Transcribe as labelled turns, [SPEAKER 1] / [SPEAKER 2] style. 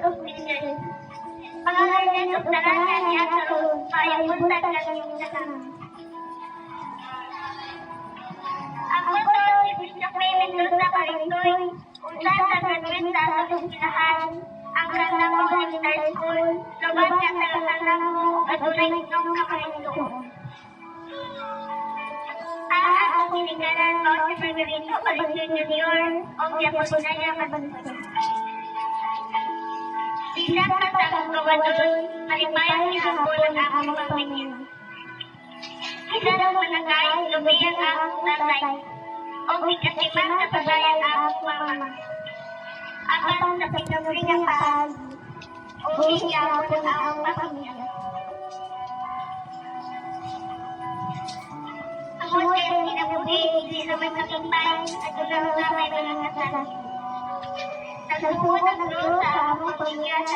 [SPEAKER 1] official. Pangalan of tanan niya sa payabutan ng iyong tanan. Ako to, si Bishop May Mendoza Carintoy, unsa sa graduate sa atong pinahan, ang kanta mo ng high school, lubat niya sa kasalang mo, adunay nitong kakarinto. Ang akong pinikanan mo si Margarito Carinto Jr. o Diapos na niya kabanto. Bilang katang kawadol, malipayan niya ako ng aking pamilya. Isa ng managay, lumiyan ang tatay. O bigasiman sa pagayan ang mama. Apan sa pinagring ang paagi. O bigyan mo ng ang pamilya. Ang hotel kinabuhi, hindi naman nakintay, at doon na may mga. Nagsusunod ang Diyos sa Mau.